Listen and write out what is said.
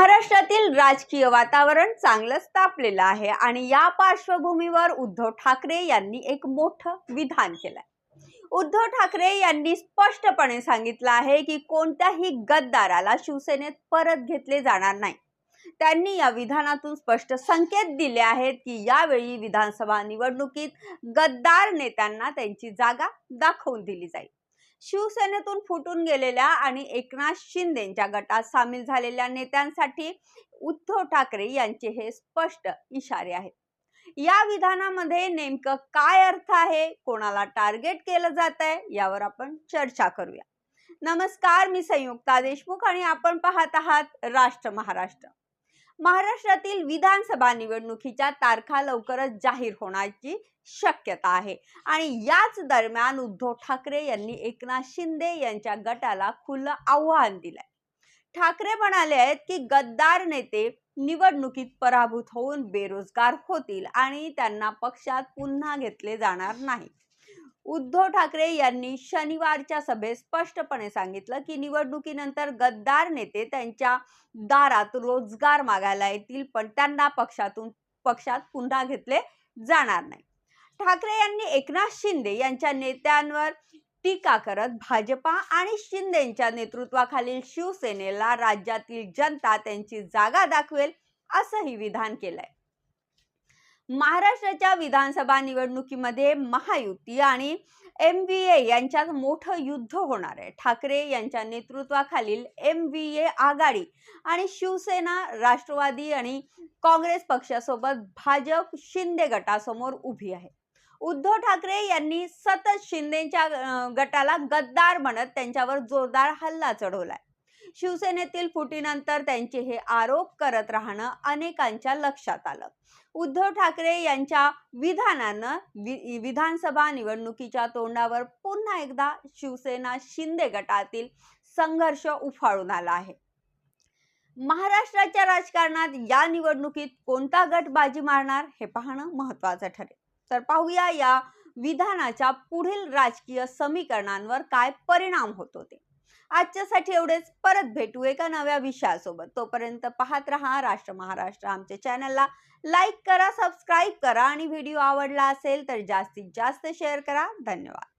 महाराष्ट्रातील राजकीय वातावरण चांगलंच तापलेलं आहे आणि या पार्श्वभूमीवर उद्धव ठाकरे यांनी एक मोठं विधान केलंय. उद्धव ठाकरे यांनी स्पष्टपणे सांगितलं आहे की कोणत्याही गद्दाराला शिवसेनेत परत घेतले जाणार नाही. त्यांनी या विधानातून स्पष्ट संकेत दिले आहेत की यावेळी विधानसभा निवडणुकीत गद्दार नेत्यांना त्यांची जागा दाखवून दिली जाईल. शिवसेनेतून फुटून गेलेल्या आणि एकनाथ शिंदेच्या गटात सामील झालेल्या नेत्यांसाठी उद्धव ठाकरे यांचे हे स्पष्ट इशारे आहेत. या विधानामध्ये नेमकं काय अर्थ आहे? कोणाला टार्गेट केलं जात आहे यावर आपण चर्चा करूया. नमस्कार मी संयुक्ता देशमुख आणि आपण पाहत आहात राष्ट्र महाराष्ट्र. महाराष्ट्रातील विधानसभा निवडणुकीच्या तारखा लवकरच जाहीर होण्याची शक्यता आहे. आणि याच दरम्यान उद्धव ठाकरे यांनी एकनाथ शिंदे यांच्या गटाला खुलं आव्हान दिलंय. ठाकरे म्हणाले आहेत की गद्दार नेते निवडणुकीत पराभूत होऊन बेरोजगार होतील आणि त्यांना पक्षात पुन्हा घेतले जाणार नाही उद्धव ठाकरे यांनी शनिवारच्या सभेत स्पष्टपणे सांगितलं की निवडणुकीनंतर गद्दार नेते त्यांच्या दारात रोजगार मागायला येतील पण त्यांना पक्षातून पक्षात पुन्हा घेतले जाणार नाही. ठाकरे यांनी एकनाथ शिंदे यांच्या नेत्यांवर टीका करत भाजपा आणि शिंदेच्या नेतृत्वाखालील शिवसेनेला राज्यातील जनता त्यांची जागा दाखवेल असंही विधान केलंय. महाराष्ट्राच्या विधानसभा निवडणुकीमध्ये महायुती आणि एम व्ही ए यांच्यात मोठं युद्ध होणार आहे. ठाकरे यांच्या नेतृत्वाखालील एम व्ही ए आघाडी आणि शिवसेना राष्ट्रवादी आणि काँग्रेस पक्षासोबत भाजप शिंदे गटासमोर उभी आहे. उद्धव ठाकरे यांनी सतत शिंदेच्या गटाला गद्दार म्हणत त्यांच्यावर जोरदार हल्ला चढवलाय. शिवसेनेतील फुटीनंतर त्यांचे हे आरोप करत राहणं अनेकांच्या लक्षात आलं. उद्धव ठाकरे यांच्या विधानानं वि विधानसभा निवडणुकीच्या तोंडावर पुन्हा एकदा शिवसेना शिंदे गटातील संघर्ष उफाळून आला आहे. महाराष्ट्राच्या राजकारणात या निवडणुकीत कोणता गट बाजी मारणार हे पाहणं महत्वाचं ठरेल. तर पाहूया या विधानाच्या पुढील राजकीय समीकरणांवर काय परिणाम होतो ते. आजच्यासाठी एवढेच. परत भेटू एका नव्या विषयासोबत. तोपर्यंत पाहत रहा राष्ट्र महाराष्ट्र. आमच्या चॅनलला लाईक करा सबस्क्राईब करा आणि व्हिडिओ आवडला असेल तर जास्तीत जास्त शेअर करा. धन्यवाद.